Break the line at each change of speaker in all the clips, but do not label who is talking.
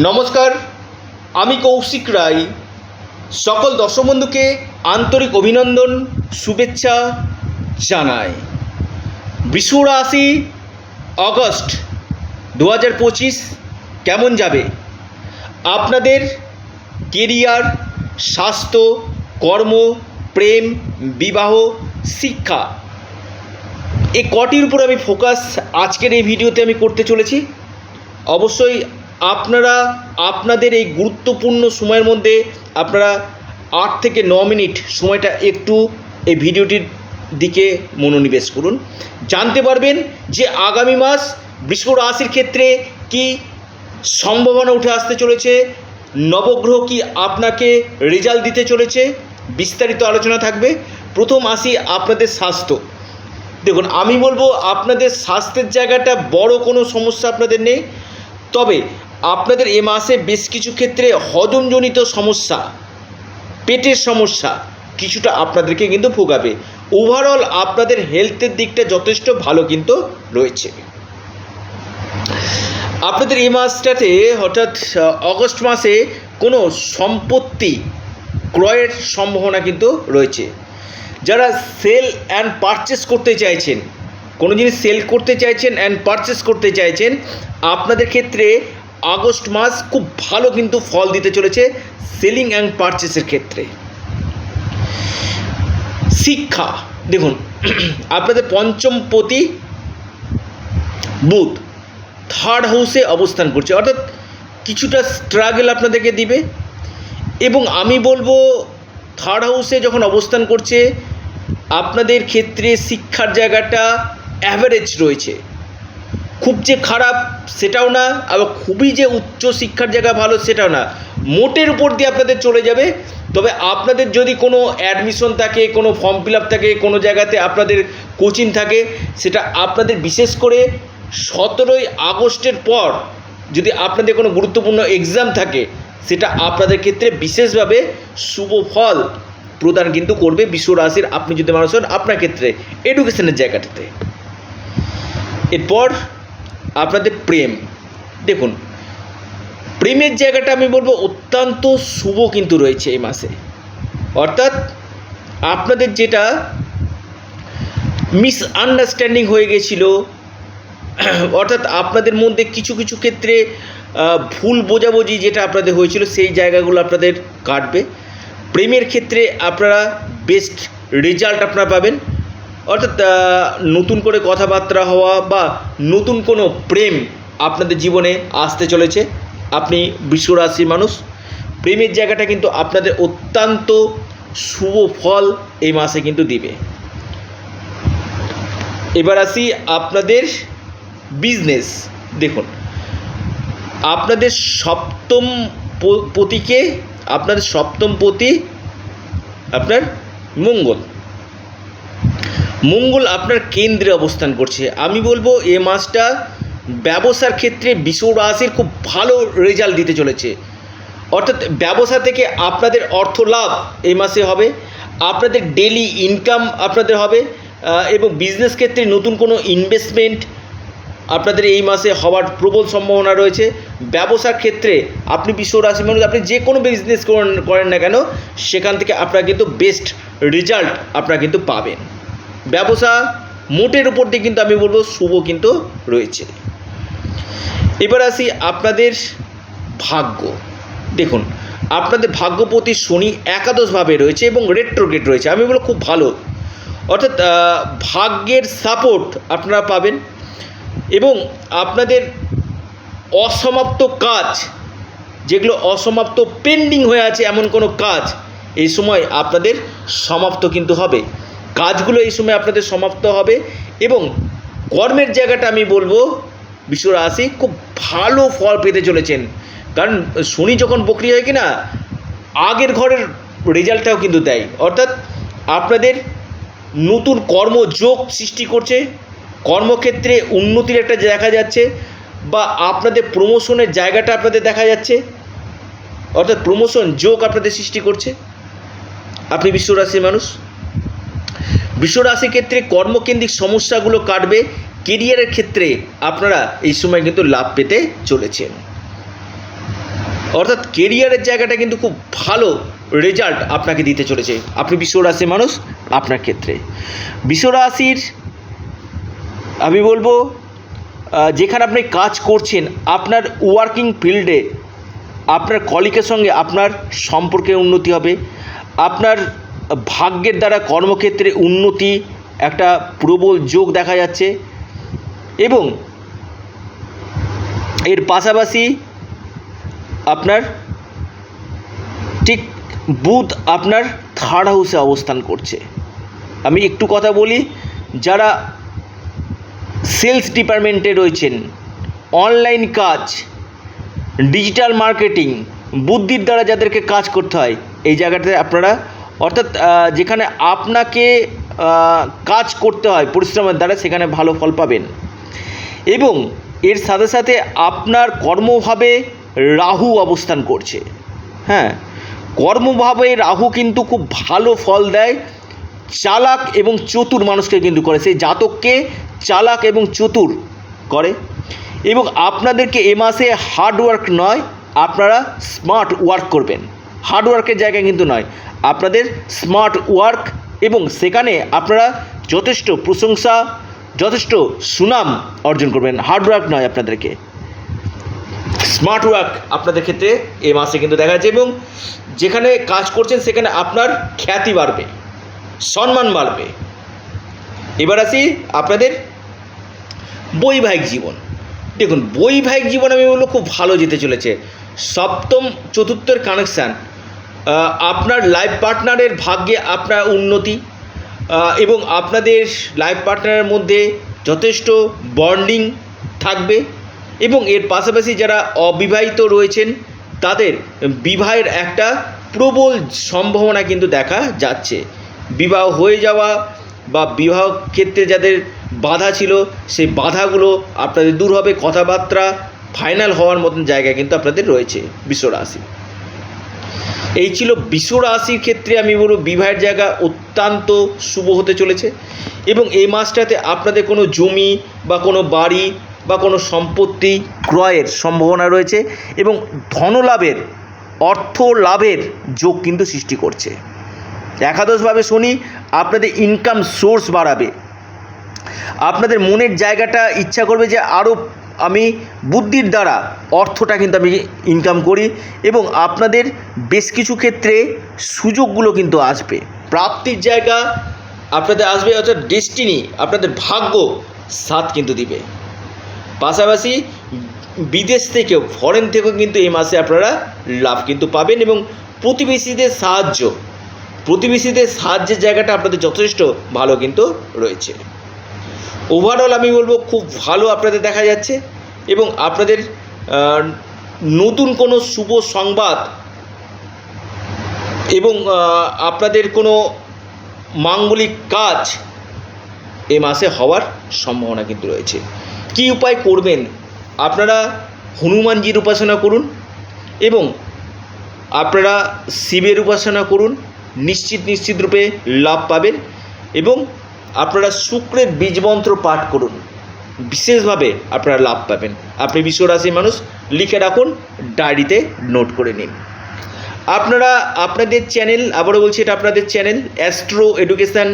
নমস্কার, আমি কৌশিক রায়। সকল দর্শক বন্ধুকে আন্তরিক অভিনন্দন, শুভেচ্ছা জানাই। বিশ্ব রাশি অগস্ট দু হাজার পঁচিশ কেমন যাবে? আপনাদের কেরিয়ার, স্বাস্থ্য, কর্ম, প্রেম, বিবাহ, শিক্ষা এই কটির উপর আমি ফোকাস আজকের এই ভিডিওতে আমি করতে চলেছি। অবশ্যই আপনারা আপনাদের এই গুরুত্বপূর্ণ সময়ের মধ্যে আপনারা আট থেকে ন মিনিট সময়টা একটু এই ভিডিওটির দিকে মনোনিবেশ করুন। জানতে পারবেন যে আগামী মাস বৃষ রাশির ক্ষেত্রে কি সম্ভাবনা উঠে আসতে চলেছে, নবগ্রহ কি আপনাকে রেজাল্ট দিতে চলেছে, বিস্তারিত আলোচনা থাকবে। প্রথম আসি আপনাদের স্বাস্থ্য। দেখুন, আমি বলব আপনাদের স্বাস্থ্যের জায়গাটা বড় কোনো সমস্যা আপনাদের নেই। তবে আপনাদের এ মাসে বেশ কিছু ক্ষেত্রে হজমজনিত সমস্যা, পেটের সমস্যা কিছুটা আপনাদেরকে কিন্তু ভোগাবে। ওভারঅল আপনাদের হেলথের দিকটা যথেষ্ট ভালো কিন্তু রয়েছে। আপনাদের এই মাসটাতে হঠাৎ অগস্ট মাসে কোনো সম্পত্তি ক্রয়ের সম্ভাবনা কিন্তু রয়েছে। যারা সেল অ্যান্ড পারচেস করতে চাইছেন, কোনো জিনিস সেল করতে চাইছেন অ্যান্ড পারচেস করতে চাইছেন, আপনাদের ক্ষেত্রে আগস্ট মাস খুব ভালো কিন্তু ফল দিতে চলেছে সেলিং অ্যান্ড পারচেসের ক্ষেত্রে। শিক্ষা, দেখুন, আপনাদের পঞ্চম পতি বুধ থার্ড হাউসে অবস্থান করছে। অর্থাৎ কিছুটা স্ট্রাগল আপনাদেরকে দিবে। এবং আমি বলব থার্ড হাউসে যখন অবস্থান করছে, আপনাদের ক্ষেত্রে শিক্ষার জায়গাটা অ্যাভারেজ রয়েছে। খুব যে খারাপ সেটাও না, আবার খুবই যে উচ্চ শিক্ষার জায়গা ভালো সেটাও না। মোটের উপর দিয়ে আপনাদের চলে যাবে, তবে আপনাদের যদি কোনো অ্যাডমিশন থাকে, কোনো ফর্ম ফিল আপ থাকে, কোনো জায়গাতে আপনাদের কোচিং থাকে, সেটা আপনাদের বিশেষ করে সতেরোই আগস্টের পর যদি আপনাদের কোনো গুরুত্বপূর্ণ এক্সাম থাকে, সেটা আপনাদের ক্ষেত্রে বিশেষভাবে শুভ ফল প্রদান কিন্তু করবে বিশ্ব রাশির আপনি যদি মানুষ হন আপনার ক্ষেত্রে এডুকেশনের জায়গাটাতে। এরপর আপনাদের প্রেম। দেখুন, প্রেমের জায়গাটা আমি বলব অত্যন্ত শুভ কিন্তু রয়েছে এই মাসে। অর্থাৎ আপনাদের যেটা মিসআন্ডারস্ট্যান্ডিং হয়ে গেছিল, অর্থাৎ আপনাদের মধ্যে কিছু কিছু ক্ষেত্রে ভুল বোঝাবুঝি যেটা আপনাদের হয়েছিল, সেই জায়গাগুলো আপনাদের কাটবে। প্রেমের ক্ষেত্রে আপনারা বেস্ট রেজাল্ট আপনারা পাবেন। অর্থাৎ নতুন করে কথাবার্তা হওয়া বা নতুন কোনো প্রেম আপনাদের জীবনে আসতে চলেছে। আপনি বিশ্বরাশির মানুষ। প্রেমের জায়গাটা কিন্তু আপনাদের অত্যন্ত শুভ ফল এই মাসে কিন্তু দিবে। এবার আসি আপনাদের বিজনেস। দেখুন, আপনাদের সপ্তম পতিকে, আপনাদের সপ্তম পতি আপনার মঙ্গল। মঙ্গল আপনার কেন্দ্রে অবস্থান করছে। আমি বলব, এ মাসটা ব্যবসার ক্ষেত্রে বিশ্ব রাশির খুব ভালো রেজাল্ট দিতে চলেছে। অর্থাৎ ব্যবসা থেকে আপনাদের অর্থ লাভ এই মাসে হবে, আপনাদের ডেলি ইনকাম আপনাদের হবে এবং বিজনেস ক্ষেত্রে নতুন কোনো ইনভেস্টমেন্ট আপনাদের এই মাসে হওয়ার প্রবল সম্ভাবনা রয়েছে। ব্যবসার ক্ষেত্রে আপনি বিশ্ব রাশি মানুষ, আপনি যে কোনো বিজনেস করেন করেন না কেন, সেখান থেকে আপনারা কিন্তু বেস্ট রেজাল্ট আপনারা কিন্তু পাবেন। ব্যবসা মোটের উপর দিয়ে কিন্তু আমি বলব শুভ কিন্তু রয়েছে। এবার আসি আপনাদের ভাগ্য। দেখুন, আপনাদের ভাগ্যপতি শনি একাদশভাবে রয়েছে এবং রেট্রোগেট রয়েছে। আমি বলব খুব ভালো। অর্থাৎ ভাগ্যের সাপোর্ট আপনারা পাবেন এবং আপনাদের অসমাপ্ত কাজ, যেগুলো অসমাপ্ত পেন্ডিং হয়ে আছে এমন কোনো কাজ, এই সময় আপনাদের সমাপ্ত কিন্তু হবে। কাজগুলো এই সময় আপনাদের সমাপ্ত হবে এবং কর্মের জায়গাটা আমি বলব, বিশ্ব খুব ভালো ফল পেতে চলেছেন। কারণ শনি যখন বকরি হয় কি না আগের ঘরের রেজাল্টটাও কিন্তু দেয়। অর্থাৎ আপনাদের নতুন কর্মযোগ সৃষ্টি করছে, কর্মক্ষেত্রে উন্নতির একটা দেখা যাচ্ছে বা আপনাদের প্রমোশনের জায়গাটা আপনাদের দেখা যাচ্ছে। অর্থাৎ প্রমোশন যোগ আপনাদের সৃষ্টি করছে। আপনি বিশ্বরাশির মানুষ বিশ্বরাশির ক্ষেত্রে কর্মকেন্দ্রিক সমস্যাগুলো কাটবে। কেরিয়ারের ক্ষেত্রে আপনারা এই সময় কিন্তু লাভ পেতে চলেছেন। অর্থাৎ কেরিয়ারের জায়গাটা কিন্তু খুব ভালো রেজাল্ট আপনাকে দিতে চলেছে। আপনি বিশ্ব রাশির মানুষ, আপনার ক্ষেত্রে। বিশ্ব রাশির আমি বলব যেখানে আপনি কাজ করছেন, আপনার ওয়ার্কিং ফিল্ডে আপনার কলিকের সঙ্গে আপনার সম্পর্কে উন্নতি হবে। আপনার ভাগ্যের দ্বারা কর্মক্ষেত্রে উন্নতি একটা প্রবল যোগ দেখা যাচ্ছে এবং এর পাশাপাশি আপনার ঠিক বুধ আপনার থার্ড হাউসে অবস্থান করছে। আমি একটু কথা বলি, যারা সেলস ডিপার্টমেন্টে রয়েছেন অনলাইন কাজ ডিজিটাল মার্কেটিং বুদ্ধির দ্বারা যাদেরকে কাজ করতে হয়, এই জায়গাটাতে আপনারা অর্থাৎ যেখানে আপনাকে কাজ করতে হয়, পরিশ্রমের দ্বারা, সেখানে ভালো ফল পাবেন। এবং এর সাথে সাথে আপনার কর্মভাবে রাহু অবস্থান করছে। হ্যাঁ কর্মভাবে রাহু কিন্তু খুব ভালো ফল দেয়। চালাক এবং চতুর মানুষকে কিন্তু করে। সেই জাতককে চালাক এবং চতুর করে। এবং আপনাদেরকে এ মাসে হার্ড ওয়ার্ক নয়, আপনারা স্মার্ট ওয়ার্ক করবেন। হার্ড ওয়ার্কের জায়গায় কিন্তু নয়। আপনাদের স্মার্ট ওয়ার্ক এবং সেখানে আপনারা যথেষ্ট প্রশংসা, যথেষ্ট সুনাম অর্জন করবেন। হার্ড ওয়ার্ক নয় আপনাদেরকে। স্মার্ট ওয়ার্ক আপনাদের ক্ষেত্রে এ মাসে কিন্তু দেখা যাচ্ছে এবং যেখানে কাজ করছেন সেখানে আপনার খ্যাতি বাড়বে, সম্মান বাড়বে। এবার আসি আপনাদের বৈবাহিক জীবন। দেখুন, বৈবাহিক জীবন আমি বলব খুব ভালো যেতে চলেছে। সপ্তম, চতুর্থের কানেকশান আপনার লাইফ পার্টনারের ভাগ্যে আপনার উন্নতি এবং আপনাদের লাইফ পার্টনারের মধ্যে যথেষ্ট বন্ডিং থাকবে, এবং এর পাশাপাশি যারা অবিবাহিত রয়েছেন, তাদের বিবাহের একটা প্রবল সম্ভাবনা কিন্তু দেখা যাচ্ছে। বিবাহ হয়ে যাওয়া বা বিবাহ ক্ষেত্রে যাদের বাধা ছিল, সেই বাধাগুলো আপনাদের দূর হবে। কথাবার্তা ফাইনাল হওয়ার মতন জায়গা কিন্তু আপনাদের রয়েছে বিশ্ব রাশি এই ছিল বিশ্ব রাশির ক্ষেত্রে আমি বলব বিবাহের জায়গা অত্যন্ত শুভ হতে চলেছে। এবং এই মাসটাতে আপনাদের কোনো জমি বা কোনো বাড়ি বা কোনো সম্পত্তি ক্রয়ের সম্ভাবনা রয়েছে এবং ধনলাভের, অর্থ লাভের যোগ কিন্তু সৃষ্টি করছে। একাদশভাবে শনি আপনাদের ইনকাম সোর্স বাড়াবে। আপনাদের মনের জায়গাটা ইচ্ছা করবে যে আরও আমি বুদ্ধির দ্বারা অর্থটা কিন্তু আমি ইনকাম করি এবং আপনাদের বেশ কিছু ক্ষেত্রে সুযোগগুলো কিন্তু আসবে। প্রাপ্তির জায়গা আপনাদের আসবে অর্থাৎ ডেস্টিনি আপনাদের ভাগ্য সাথ কিন্তু দিবে। পাশাপাশি বিদেশ থেকেও ফরেন থেকেও কিন্তু এই মাসে আপনারা লাভ কিন্তু পাবেন এবং প্রতিবেশীদের সাহায্য, প্রতিবেশীদের সাহায্যের জায়গাটা আপনাদের যথেষ্ট ভালো কিন্তু রয়েছে। ওভারঅল আমি বলব খুব ভালো আপনাদের দেখা যাচ্ছে এবং আপনাদের নতুন কোনো শুভ সংবাদ এবং আপনাদের কোনো মাঙ্গলিক কাজ এ মাসে হওয়ার সম্ভাবনা কিন্তু রয়েছে। কী উপায় করবেন? আপনারা হনুমানজির উপাসনা করুন এবং আপনারা শিবের উপাসনা করুন, নিশ্চিত নিশ্চিত রূপে লাভ পাবেন এবং আপনারা শুক্রের বীজমন্ত্র পাঠ করুন। বিশেষভাবে আপনারা লাভ পাবেন। আপনি বিশ্বরাশির মানুষ, লিখে রাখুন, ডায়েরিতে নোট করে নিন। আপনারা আপনাদের চ্যানেল, আবারও বলছি এটা আপনাদের চ্যানেল, অ্যাস্ট্রো এডুকেশান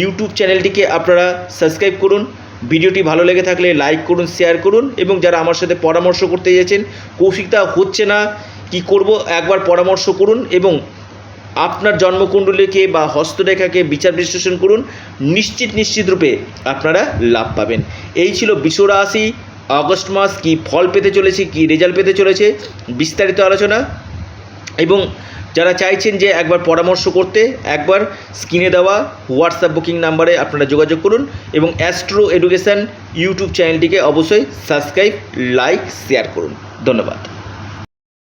ইউটিউব চ্যানেলটিকে আপনারা সাবস্ক্রাইব করুন। ভিডিওটি ভালো লেগে থাকলে লাইক করুন, শেয়ার করুন এবং যারা আমার সাথে পরামর্শ করতে চেয়েছেন কৌশিকতা হচ্ছে না, কি করব একবার পরামর্শ করুন এবং আপনার জন্মকুণ্ডলীকে বা হস্তরেখাকে বিচার বিশ্লেষণ করুন। নিশ্চিত নিশ্চিত রূপে আপনারা লাভ পাবেন। এই ছিল বিশ্বরাশি আগস্ট মাস কি ফল পেতে চলেছে, কি রেজাল্ট পেতে চলেছে? বিস্তারিত আলোচনা। এবং যারা চাইছেন যে একবার পরামর্শ করতে, একবার স্ক্রিনে দেওয়া হোয়াটসঅ্যাপ বুকিং নাম্বারে আপনারা যোগাযোগ করুন এবং অ্যাস্ট্রো এডুকেশান ইউটিউব চ্যানেলটিকে অবশ্যই সাবস্ক্রাইব লাইক শেয়ার করুন। ধন্যবাদ।